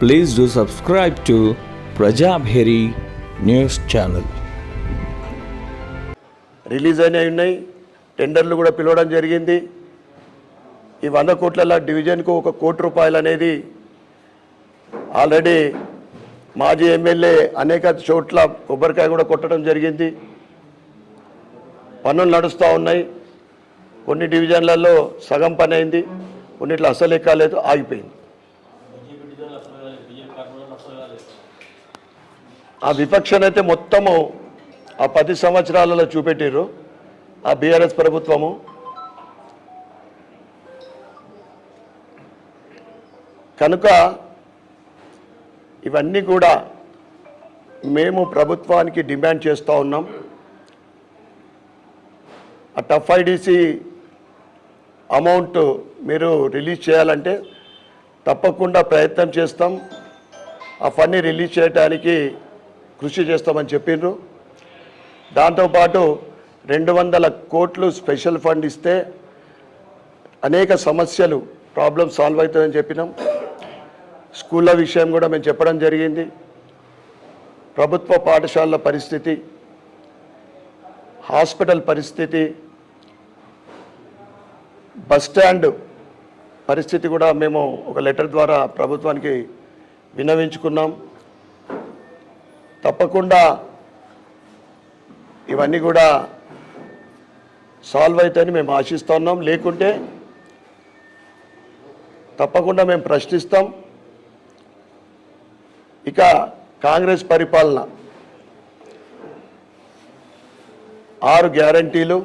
Please do subscribe to Prajabheri news channel. Release అయినవి ఉన్నాయి. టెండర్లు కూడా పిలవడం జరిగింది. ఈ వంద కోట్ల డివిజన్కు ఒక కోటి రూపాయలు అనేది ఆల్రెడీ మాజీ ఎమ్మెల్యే అనేక చోట్ల కొబ్బరికాయ కూడా కొట్టడం జరిగింది. పనులు నడుస్తూ ఉన్నాయి. కొన్ని డివిజన్లలో సగం పని అయింది. కొన్నిట్లో అసలు ఎక్కలేదు ఆగిపోయింది. ఆ విపక్షను అయితే మొత్తము ఆ పది సంవత్సరాలలో చూపెట్టిర్రు. ఆ బీఆర్ఎస్ ప్రభుత్వము. కనుక ఇవన్నీ కూడా మేము ప్రభుత్వానికి డిమాండ్ చేస్తూ ఉన్నాం. ఆ టఫ్ ఐడిసి అమౌంట్ మీరు రిలీజ్ చేయాలంటే తప్పకుండా ప్రయత్నం చేస్తాం. ఆ ఫండ్ని రిలీజ్ చేయడానికి కృషి చేస్తామని చెప్పిండ్రు. దాంతోపాటు రెండు వందల కోట్లు స్పెషల్ ఫండ్ ఇస్తే అనేక సమస్యలు ప్రాబ్లమ్ సాల్వ్ అవుతుందని చెప్పినాం. స్కూళ్ళ విషయం కూడా మేము చెప్పడం జరిగింది. ప్రభుత్వ పాఠశాలల పరిస్థితి హాస్పిటల్ పరిస్థితి బస్ స్టాండ్ పరిస్థితి కూడా మేము ఒక లెటర్ ద్వారా ప్రభుత్వానికి విన్నవించుకున్నాం. తప్పకుండా ఇవన్నీ కూడా సాల్వ్ అవుతాయని మేము ఆశిస్తున్నాం. లేకుంటే తప్పకుండా మేము ప్రశ్నిస్తాం. ఇక కాంగ్రెస్ పరిపాలన. ఆరు గ్యారంటీలు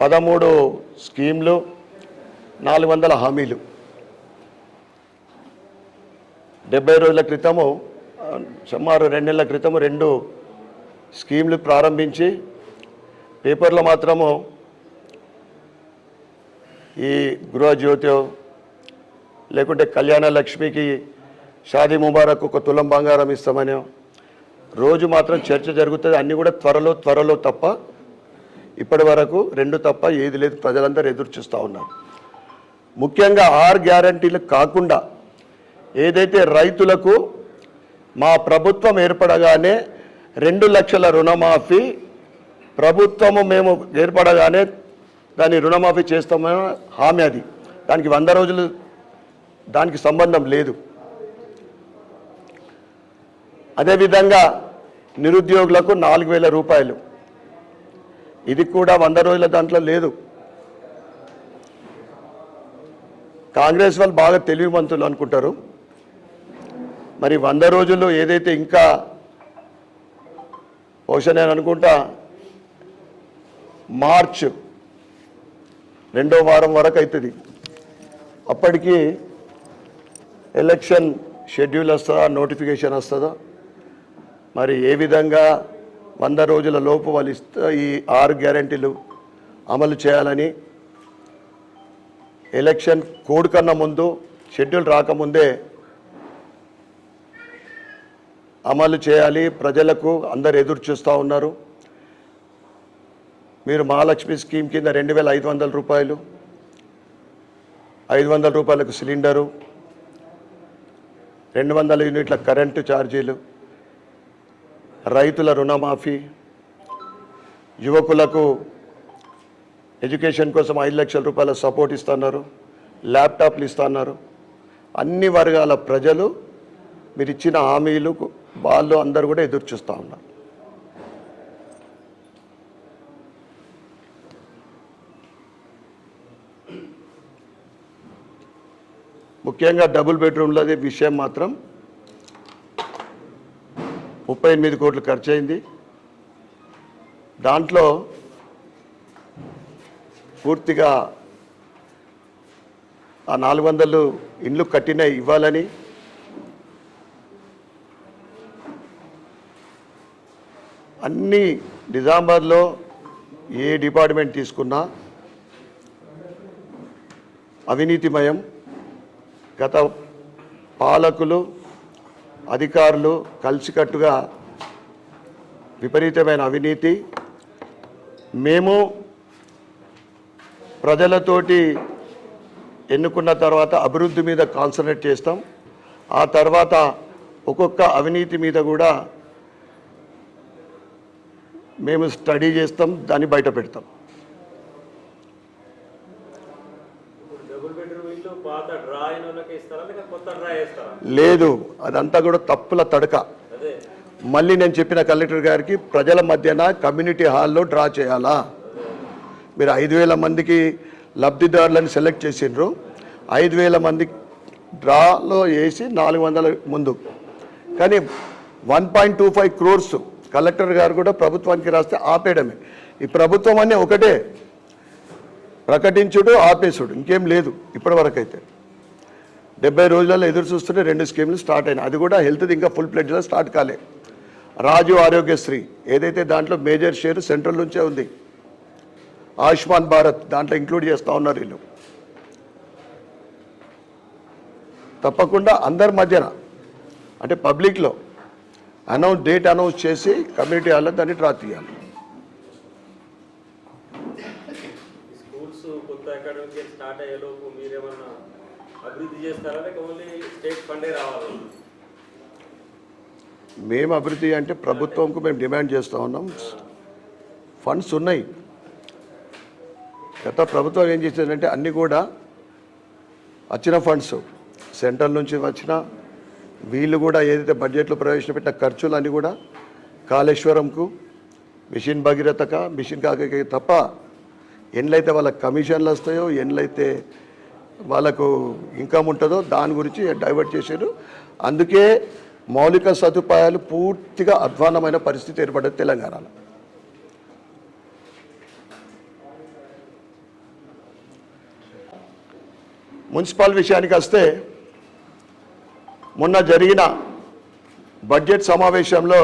పదమూడు స్కీమ్లు నాలుగు వందల హామీలు. డెబ్బై రోజుల క్రితము సుమారు రెండు నెలల క్రితం రెండు స్కీమ్లు ప్రారంభించి పేపర్లో మాత్రము ఈ గృహజ్యోతి లేకుంటే కళ్యాణ లక్ష్మికి షాదీ ముబారక్ ఒక తులం బంగారం ఇస్తామని రోజు మాత్రం చర్చ జరుగుతుంది. అన్నీ కూడా త్వరలో త్వరలో తప్ప ఇప్పటి వరకు రెండు తప్ప ఏది లేదు. ప్రజలందరూ ఎదురు చూస్తూ ఉన్నారు. ముఖ్యంగా ఆరు గ్యారంటీలు కాకుండా ఏదైతే రైతులకు మా ప్రభుత్వం ఏర్పడగానే రెండు లక్షల రుణమాఫీ ప్రభుత్వము మేము ఏర్పడగానే దాన్ని రుణమాఫీ చేస్తామని హామీ అది. దానికి వంద రోజులు దానికి సంబంధం లేదు. అదేవిధంగా నిరుద్యోగులకు నాలుగు వేల రూపాయలు. ఇది కూడా వంద రోజుల దాంట్లో లేదు. కాంగ్రెస్ వాళ్ళు బాగా తెలివిమంతులు అనుకుంటారు. మరి వంద రోజుల్లో ఏదైతే ఇంకా బహుశా నేను అనుకుంటా మార్చ్ రెండో వారం వరకు అవుతుంది అప్పటికి ఎలక్షన్ షెడ్యూల్ వస్తుందా నోటిఫికేషన్ వస్తుందా? మరి ఏ విధంగా వంద రోజుల లోపు వాళ్ళు ఇస్తా ఈ ఆరు గ్యారంటీలు అమలు చేయాలని ఎలక్షన్ కోడ్ కన్నా ముందు షెడ్యూల్ రాకముందే అమలు చేయాలి. ప్రజలకు అందరు ఎదురు చూస్తూ ఉన్నారు. మీరు మహాలక్ష్మి స్కీమ్ కింద రెండు వేల ఐదు వందల రూపాయలు ఐదు వందల రూపాయలకు సిలిండరు రెండు వందల యూనిట్ల కరెంటు ఛార్జీలు రైతుల రుణమాఫీ యువకులకు ఎడ్యుకేషన్ కోసం ఐదు లక్షల రూపాయల సపోర్ట్ ఇస్తున్నారు ల్యాప్టాప్లు ఇస్తున్నారు. అన్ని వర్గాల ప్రజలు మీరు ఇచ్చిన హామీలు వాళ్ళు అందరు కూడా ఎదురు చూస్తూ ఉన్నారు. ముఖ్యంగా డబుల్ బెడ్రూమ్లది విషయం మాత్రం ముప్పై ఎనిమిది కోట్లు ఖర్చు అయింది దాంట్లో పూర్తిగా ఆ నాలుగు వందలు ఇండ్లు కట్టిన ఇవ్వాలని అన్ని నిజామాబాద్లో ఏ డిపార్ట్మెంట్ తీసుకున్నా అవినీతిమయం గత పాలకులు అధికారులు కలిసికట్టుగా విపరీతమైన అవినీతి. మేము ప్రజలతోటి ఎన్నుకున్న తర్వాత అభివృద్ధి మీద కాన్సన్ట్రేట్ చేస్తాం. ఆ తర్వాత ఒక్కొక్క అవినీతి మీద కూడా మేము స్టడీ చేస్తాం దాన్ని బయట పెడతాం. లేదు అదంతా కూడా తప్పుల తడక. మళ్ళీ నేను చెప్పిన కలెక్టర్ గారికి ప్రజల మధ్యన కమ్యూనిటీ హాల్లో డ్రా చేయాలా? మీరు ఐదు వేల మందికి లబ్ధిదారులను సెలెక్ట్ చేసిండ్రు. ఐదు వేల మంది డ్రాలో వేసి నాలుగు వందల ముందు. కానీ one point two five crores collector గారు కూడా ప్రభుత్వానికి రాస్తే ఆపేయడమే. ఈ ప్రభుత్వం అనే ఒకటే. ప్రకటించుడు ఆపేసుడు. ఇంకేం లేదు ఇప్పటి అయితే డెబ్బై రోజులలో ఎదురు చూస్తుంటే రెండు స్కీములు స్టార్ట్ అయినాయి. అది కూడా హెల్త్ ఇంకా ఫుల్ ప్లెడ్జ్లో స్టార్ట్ కాలే. రాజు ఆరోగ్యశ్రీ. ఏదైతే దాంట్లో మేజర్ షేర్ సెంట్రల్ నుంచే ఉంది. ఆయుష్మాన్ భారత్ దాంట్లో ఇంక్లూడ్ చేస్తూ ఉన్నారు వీళ్ళు. తప్పకుండా అందరి మధ్యన అంటే పబ్లిక్లో అనౌన్స్ డేట్ అనౌన్స్ చేసి కమ్యూనిటీ హాల్లో దాన్ని డ్రా తీయాలి. మేము అభివృద్ధి అంటే ప్రభుత్వంకు మేము డిమాండ్ చేస్తూ ఉన్నాం. ఫండ్స్ ఉన్నాయి. గత ప్రభుత్వం ఏం చేసేదంటే అన్నీ కూడా వచ్చిన ఫండ్స్. సెంట్రల్ నుంచి వచ్చిన వీళ్ళు కూడా ఏదైతే బడ్జెట్లో ప్రవేశపెట్టిన ఖర్చులు అన్నీ కూడా కాళేశ్వరంకు మిషన్ భగీరథక మిషన్ కాకకి తప్ప ఎన్లయితే వాళ్ళ కమిషన్లు వస్తాయో ఎన్లయితే వాళ్ళకు ఇన్కమ్ ఉంటుందో దాని గురించి డైవర్ట్ చేశారు. అందుకే మౌలిక సదుపాయాలు పూర్తిగా అధ్వానమైన పరిస్థితి ఏర్పడింది తెలంగాణలో. మున్సిపల్ విషయానికి వస్తే మొన్న జరిగిన బడ్జెట్ సమావేశంలో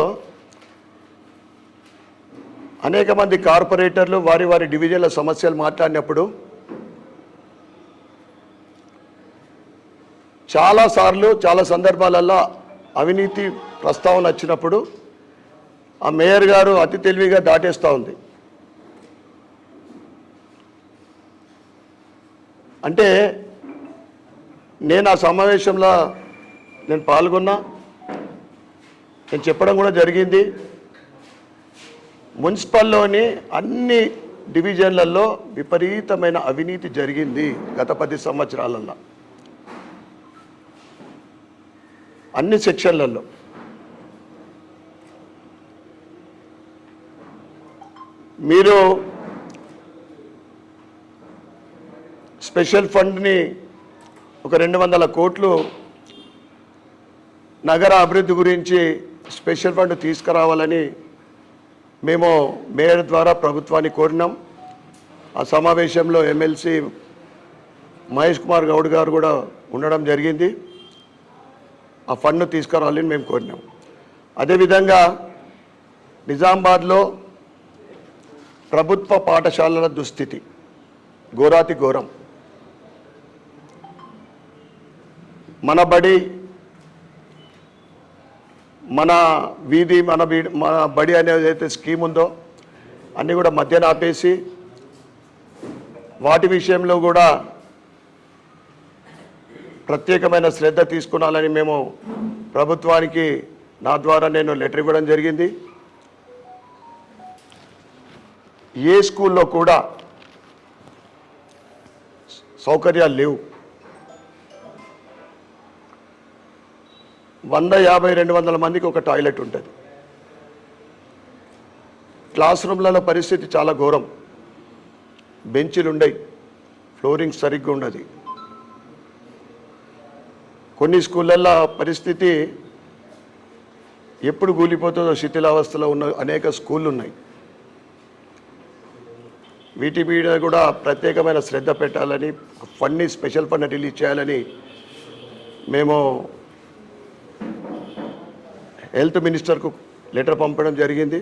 అనేక మంది కార్పొరేటర్లు వారి వారి డివిజన్ల సమస్యలు మాట్లాడినప్పుడు చాలాసార్లు చాలా సందర్భాలలో అవినీతి ప్రస్తావన వచ్చినప్పుడు ఆ మేయర్ గారు అతి తెలివిగా దాటేస్తూ ఉంది. అంటే నేను ఆ సమావేశంలో నేను పాల్గొన్నా. నేను చెప్పడం కూడా జరిగింది. మున్సిపల్లోని అన్ని డివిజన్లలో విపరీతమైన అవినీతి జరిగింది గత పది సంవత్సరాలలో అన్ని సెక్షన్లలో. మీరు స్పెషల్ ఫండ్ని ఒక రెండు వందల కోట్లు నగర అభివృద్ధి గురించి స్పెషల్ ఫండ్ తీసుకురావాలని మేము మేయర్ ద్వారా ప్రభుత్వాన్ని కోరినాం. ఆ సమావేశంలో ఎమ్మెల్సీ మహేష్ కుమార్ గౌడ్ గారు కూడా ఉండడం జరిగింది. ఆ ఫండ్ను తీసుకురావాలని మేము కోరినాం. అదేవిధంగా నిజామాబాద్లో ప్రభుత్వ పాఠశాలల దుస్థితి ఘోరాతి ఘోరం. మన బడి మన వీధి మన వీడి మన బడి అనేది అయితే స్కీమ్ ఉందో అన్నీ కూడా మధ్యన ఆపేసి వాటి విషయంలో కూడా ప్రత్యేకమైన శ్రద్ధ తీసుకున్నాలని మేము ప్రభుత్వానికి నా ద్వారా నేను లెటర్ ఇవ్వడం జరిగింది. ఏ స్కూల్లో కూడా సౌకర్యాలు లేవు. వంద యాభై రెండు వందల మందికి ఒక టాయిలెట్ ఉంటుంది. క్లాస్ రూమ్లలో పరిస్థితి చాలా ఘోరం. బెంచీలు ఉండయి ఫ్లోరింగ్ సరిగ్గా ఉండదు. కొన్ని స్కూళ్ళల్లో పరిస్థితి ఎప్పుడు కూలిపోతుందో శిథిలావస్థలో ఉన్న అనేక స్కూళ్ళు ఉన్నాయి వీటి మీద కూడా ప్రత్యేకమైన శ్రద్ధ పెట్టాలని ఫండ్ని స్పెషల్ ఫండ్ రిలీజ్ చేయాలని మేము హెల్త్ మినిస్టర్కు లెటర్ పంపడం జరిగింది.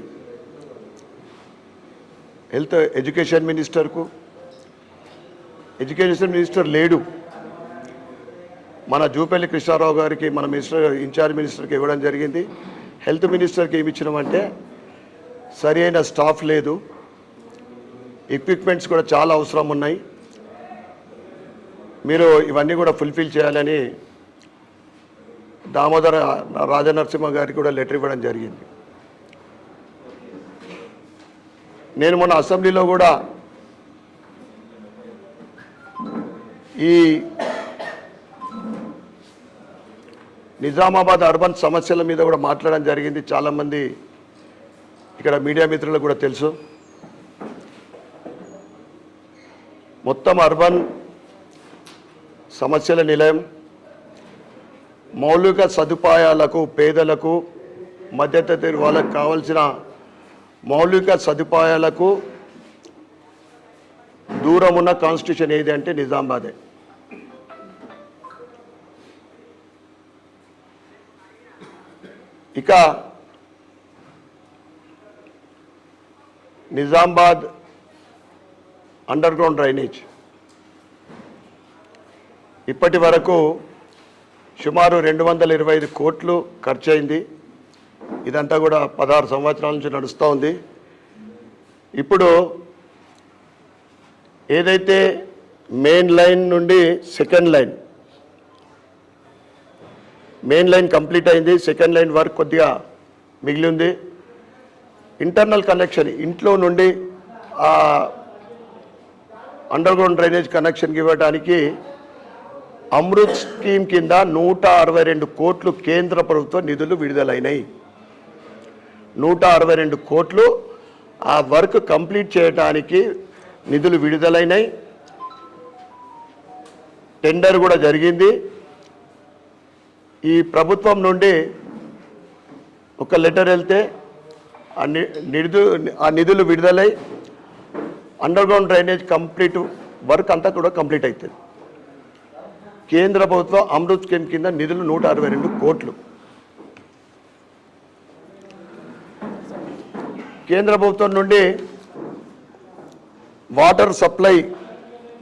హెల్త్ ఎడ్యుకేషన్ మినిస్టర్కు ఎడ్యుకేషన్ మినిస్టర్ లేడు. మన జూపల్లి కృష్ణారావు గారికి మన మినిస్టర్ ఇన్ఛార్జ్ మినిస్టర్కి ఇవ్వడం జరిగింది. హెల్త్ మినిస్టర్కి ఏమి ఇచ్చినామంటే సరి అయిన స్టాఫ్ లేదు. ఎక్విప్మెంట్స్ కూడా చాలా అవసరం ఉన్నాయి. మీరు ఇవన్నీ కూడా ఫుల్ఫిల్ చేయాలని దామోదర రాజనరసింహ గారికి కూడా లెటర్ ఇవ్వడం జరిగింది. నేను మొన్న అసెంబ్లీలో కూడా ఈ నిజామాబాద్ అర్బన్ సమస్యల మీద కూడా మాట్లాడడం జరిగింది. చాలామంది ఇక్కడ మీడియా మిత్రులకు కూడా తెలుసు. మొత్తం అర్బన్ సమస్యల నిలయం మౌలిక సదుపాయాలకు పేదలకు మధ్యతరగతి వాళ్ళకు కావాల్సిన మౌలిక సదుపాయాలకు దూరం ఉన్న కాన్స్టిట్యూషన్ ఏది అంటే నిజామాబాదే. ఇక నిజామాబాద్ అండర్ గ్రౌండ్ డ్రైనేజ్ ఇప్పటి వరకు సుమారు రెండు వందల ఇరవై ఐదు కోట్లు ఖర్చు అయింది ఇదంతా కూడా పదహారు సంవత్సరాల నుంచి నడుస్తూ ఉంది. ఇప్పుడు ఏదైతే మెయిన్ లైన్ నుండి second line main line complete అయింది సెకండ్ లైన్ వర్క్ కొద్దిగా మిగిలి ఉంది ఇంటర్నల్ కనెక్షన్ ఇంట్లో నుండి ఆ అండర్ గ్రౌండ్ డ్రైనేజ్ కనెక్షన్కి ఇవ్వడానికి అమృత్ స్కీమ్ కింద నూట అరవై రెండు కోట్లు కేంద్ర ప్రభుత్వ నిధులు విడుదలైనాయి. నూట అరవై రెండు కోట్లు ఆ వర్క్ కంప్లీట్ చేయడానికి నిధులు విడుదలైనాయి. టెండర్ కూడా జరిగింది. ఈ ప్రభుత్వం నుండి ఒక లెటర్ వెళ్తే ఆ నిధు ఆ నిధులు విడుదలై అండర్గ్రౌండ్ డ్రైనేజ్ కంప్లీట్ వర్క్ అంతా కూడా కంప్లీట్ అవుతుంది కేంద్ర ప్రభుత్వం అమృత్ స్కీమ్ కింద నిధులు నూట అరవై రెండు కోట్లు. కేంద్ర ప్రభుత్వం నుండి వాటర్ సప్లై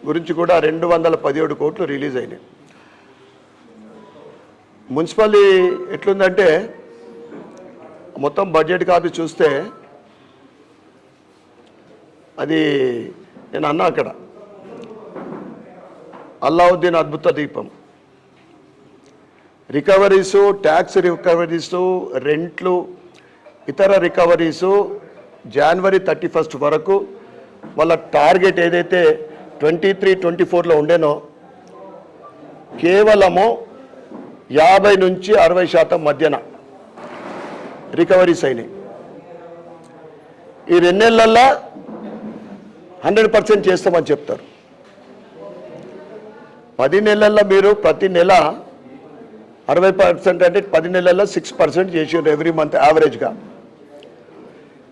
గురించి కూడా రెండు వందల పదిహేడు కోట్లు రిలీజ్ అయినాయి. మున్సిపల్ ఎట్లుందంటే మొత్తం బడ్జెట్ కాపీ చూస్తే అది నేను అన్నా అక్కడ. అల్లావుద్దీన్ అద్భుత దీపం. రికవరీసు ట్యాక్స్ రికవరీసు రెంట్లు ఇతర రికవరీసు జనవరి థర్టీ ఫస్ట్ వరకు వాళ్ళ టార్గెట్ ఏదైతే ట్వంటీ త్రీ ట్వంటీ ఫోర్లో ఉండేనో కేవలము యాభై నుంచి అరవై శాతం మధ్యన రికవరీస్ అయినాయి. ఈ రెండేళ్ళల్లో హండ్రెడ్ పర్సెంట్ చేస్తామని చెప్తారు. పది నెలల్లో మీరు ప్రతి నెల అరవై పర్సెంట్ అంటే పది నెలల్లో సిక్స్ పర్సెంట్ చేసారు ఎవ్రీ మంత్ యావరేజ్గా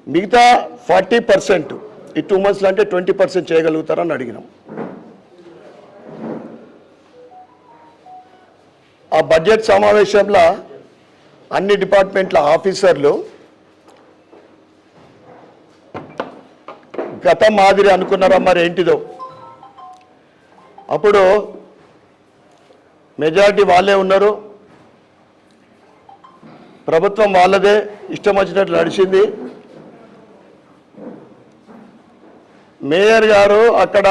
మిగతా ఫార్టీ పర్సెంట్ ఈ టూ మంత్స్లో అంటే ట్వంటీ పర్సెంట్ చేయగలుగుతారని అడిగినాం. ఆ బడ్జెట్ సమావేశంలో అన్ని డిపార్ట్మెంట్ల ఆఫీసర్లు గత మాదిరి అనుకున్నారా మరి ఏంటిదో? అప్పుడు మెజారిటీ వాళ్ళే ఉన్నారు. ప్రభుత్వం వాళ్ళదే. ఇష్టం వచ్చినట్లు నడిచింది. మేయర్ గారు అక్కడ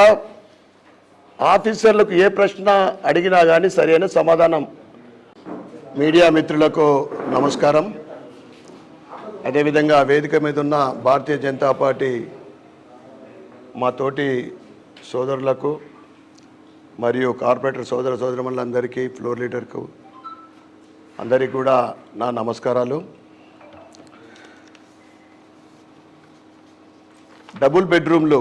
ఆఫీసర్లకు ఏ ప్రశ్న అడిగినా కానీ సరైన సమాధానం. మీడియా మిత్రులకు నమస్కారం. అదేవిధంగా వేదిక మీద ఉన్న భారతీయ జనతా పార్టీ మా తోటి సోదరులకు మరియు కార్పొరేటర్ సోదర సోదరమణులందరికీ ఫ్లోర్ లీడర్కు అందరికీ కూడా నా నమస్కారాలు. డబుల్ బెడ్రూమ్లు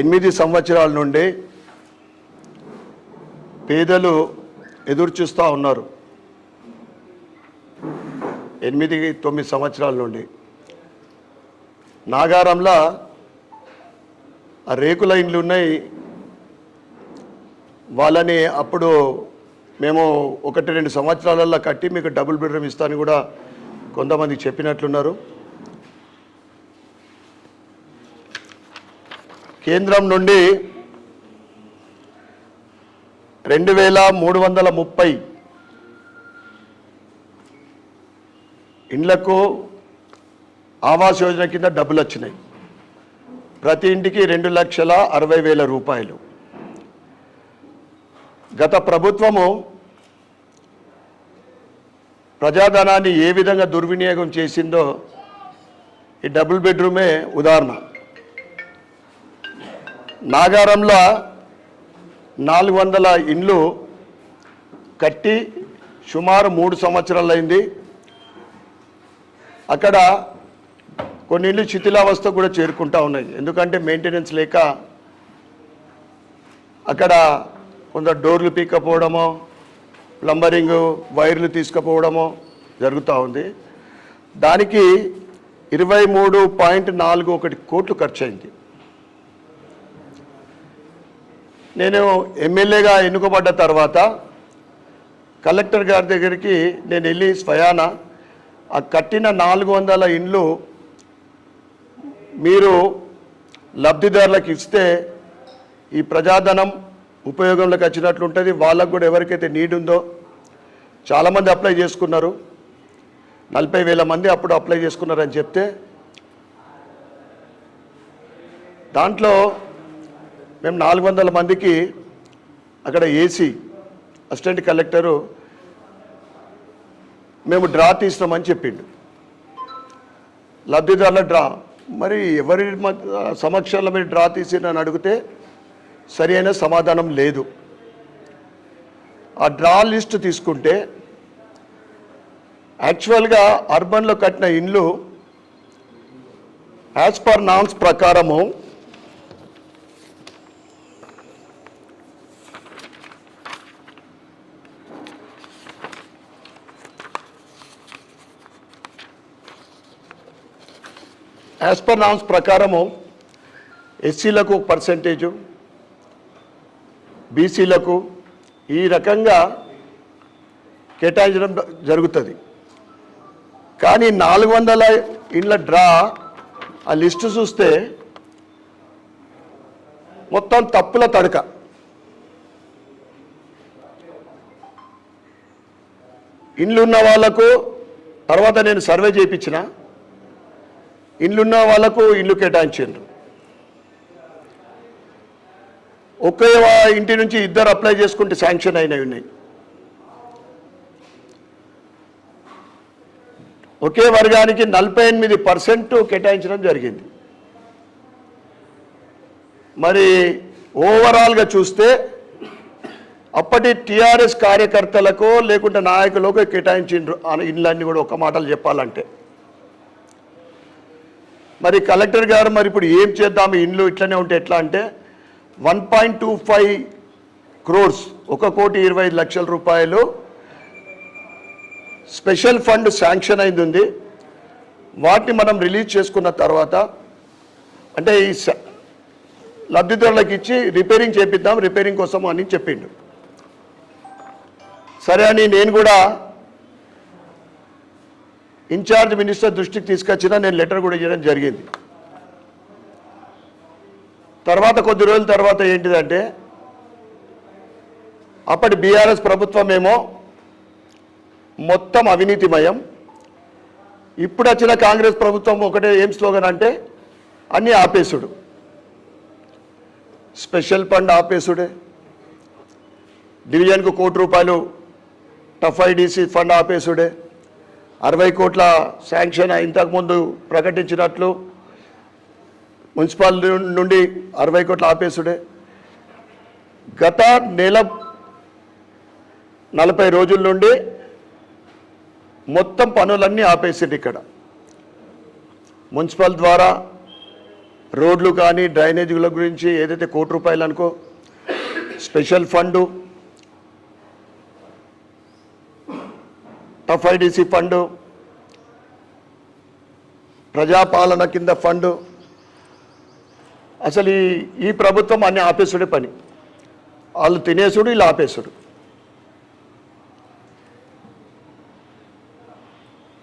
ఎనిమిది సంవత్సరాల నుండి పేదలు ఎదురు చూస్తూ ఉన్నారు. ఎనిమిది తొమ్మిది సంవత్సరాల నుండి. నాగారంలో ఆ రేకు లైన్లు ఉన్నాయి. వాళ్ళని అప్పుడు మేము ఒకటి రెండు సంవత్సరాలలో కట్టి మీకు డబుల్ బెడ్రూమ్ ఇస్తాను కూడా కొంతమంది చెప్పినట్లున్నారు. కేంద్రం నుండి రెండు వేల మూడు వందల ముప్పై ఇండ్లకు ఆవాస్ యోజన కింద డబ్బులు వచ్చినాయి. ప్రతి ఇంటికి రెండు లక్షల అరవై వేల రూపాయలు. గత ప్రభుత్వము ప్రజాధనాన్ని ఏ విధంగా దుర్వినియోగం చేసిందో ఈ డబుల్ బెడ్రూమే ఉదాహరణ. నాగారంలో నాలుగు వందల ఇండ్లు కట్టి సుమారు మూడు సంవత్సరాలైంది. అక్కడ కొన్ని ఇళ్ళు శిథిలావస్థ కూడా చేరుకుంటా ఉన్నాయి. ఎందుకంటే మెయింటెనెన్స్ లేక అక్కడ కొందరు డోర్లు పీక్కపోవడమో ప్లంబరింగ్ వైర్లు తీసుకుపోవడమో జరుగుతూ ఉంది. దానికి ఇరవై మూడు పాయింట్ నాలుగు ఒకటి కోట్లు ఖర్చు అయింది నేను ఎమ్మెల్యేగా ఎన్నుకోబడ్డ తర్వాత కలెక్టర్ గారి దగ్గరికి నేను వెళ్ళి స్వయాన ఆ కట్టిన నాలుగు వందల ఇండ్లు మీరు లబ్ధిదారులకు ఇస్తే ఈ ప్రజాధనం ఉపయోగంలోకి వచ్చినట్లు ఉంటుంది వాళ్ళకు కూడా ఎవరికైతే నీడ్ ఉందో చాలామంది అప్లై చేసుకున్నారు. నలభై వేల మంది అప్పుడు అప్లై చేసుకున్నారని చెప్తే దాంట్లో మేము నాలుగు వందల మందికి అక్కడ ఏసీ అసిస్టెంట్ కలెక్టరు మేము డ్రా తీసినామని చెప్పిండు. లబ్ధిదారుల డ్రా మరి ఎవరి మధ్య- సమక్షంలో మీరు డ్రా తీసి నన్ను అడిగితే సరి అయిన సమాధానం లేదు. ఆ డ్రా లిస్ట్ తీసుకుంటే యాక్చువల్గా అర్బన్లో కట్టిన ఇండ్లు యాజ్ పర్ నామ్స్ ప్రకారము యాజ్ పర్ నామ్స్ ప్రకారము ఎస్సీలకు ఒక పర్సంటేజు బీసీలకు ఈ రకంగా కేటాయించడం జరుగుతుంది. కానీ నాలుగు వందల ఇండ్ల డ్రా ఆ లిస్టు చూస్తే మొత్తం తప్పుల తడక. ఇండ్లున్న వాళ్ళకు వాళ్ళకు తర్వాత నేను సర్వే చేయించిన ఇండ్లున్న వాళ్ళకు ఇల్లు కేటాయించారు ఒకే వా- ఇంటి నుంచి ఇద్దరు అప్లై చేసుకుంటే శాంక్షన్ అయినవి ఉన్నాయి. ఒకే వర్గానికి నలభై ఎనిమిది పర్సెంట్ కేటాయించడం జరిగింది. మరి ఓవరాల్గా చూస్తే అప్పటి టీఆర్ఎస్ కార్యకర్తలకో లేకుంటే నాయకులకో కేటాయించిండ్రు. ఇళ్ళన్నీ కూడా ఒక మాటలు చెప్పాలంటే. మరి కలెక్టర్ గారు మరి ఇప్పుడు ఏం చేద్దాం? ఇండ్లు ఇట్లనే ఉంటే ఎట్లా అంటే one point two five crores ఒక కోటి ఇరవై లక్షల రూపాయలు స్పెషల్ ఫండ్ శాంక్షన్ అయింది ఉంది వాటిని మనం రిలీజ్ చేసుకున్న తర్వాత అంటే ఈ స- లబ్ధిదారులకు ఇచ్చి రిపేరింగ్ చేపిద్దాం రిపేరింగ్ కోసం అని చెప్పిండు. సరే అని నేను కూడా ఇన్ఛార్జ్ మినిస్టర్ దృష్టికి తీసుకొచ్చిన నేను లెటర్ కూడా ఇవ్వడం జరిగింది. తర్వాత కొద్ది రోజుల తర్వాత ఏంటిదంటే అప్పటి బీఆర్ఎస్ ప్రభుత్వం ఏమో మొత్తం అవినీతిమయం. ఇప్పుడు వచ్చిన కాంగ్రెస్ ప్రభుత్వం ఒకటే ఏం స్లోగన్ అంటే అన్నీ ఆపేసుడు. Special fund ఆపేసుడే. డివిజన్కు కోటి రూపాయలు టఫ్ ఐడిసి ఫండ్ ఆపేసుడే. అరవై కోట్ల శాంక్షన్ ఇంతకుముందు ప్రకటించినట్లు మున్సిపల్ నుండి అరవై కోట్ల ఆపేసుడే. గత నెల నలభై రోజుల నుండి మొత్తం పనులన్నీ ఆపేసింది ఇక్కడ. మున్సిపల్ ద్వారా రోడ్లు కానీ డ్రైనేజీల గురించి ఏదైతే కోటి రూపాయలు అనుకో special fund TUFIDC fund Prajapalana కింద ఫండు. అసలు ఈ ఈ ప్రభుత్వం అన్ని ఆపేసుడే పని. వాళ్ళు తినేసుడు ఇలా ఆపేసుడు.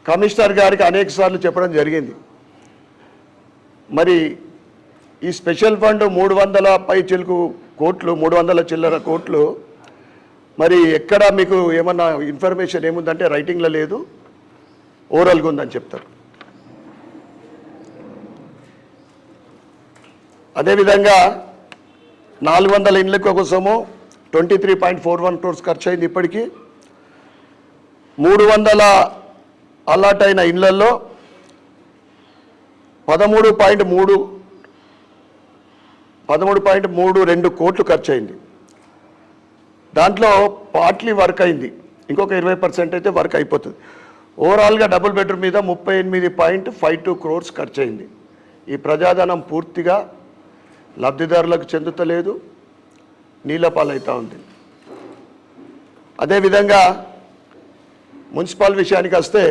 కమిషనర్ గారికి అనేక సార్లు చెప్పడం జరిగింది. మరి ఈ స్పెషల్ ఫండ్ మూడు వందల పై చిలుకు కోట్లు మూడు వందల చిల్లర కోట్లు మరి ఎక్కడ మీకు ఏమన్నా ఇన్ఫర్మేషన్ ఏముందంటే రైటింగ్లో లేదు ఓవరాల్గా ఉందని చెప్తారు. అదేవిధంగా నాలుగు వందల ఇండ్ల కోసము twenty three point four one crores ఖర్చు అయింది ఇప్పటికీ. మూడు వందల అలాట్ అయిన ఇండ్లల్లో పదమూడు పాయింట్ మూడు పదమూడు పాయింట్ మూడు రెండు కోట్లు ఖర్చు అయింది దాంట్లో పార్ట్లీ వర్క్ అయింది. ఇంకొక ఇరవై పర్సెంట్ అయితే వర్క్ అయిపోతుంది. ఓవరాల్గా డబుల్ బెడ్రూమ్ మీద ముప్పై ఎనిమిది పాయింట్ ఫైవ్ టూ క్రోర్స్ ఖర్చు అయింది. ఈ ప్రజాధనం పూర్తిగా లబ్ధిదారులకు చెందుతలేదు నీళ్ళ ఉంది. అదేవిధంగా మున్సిపల్ విషయానికి వస్తే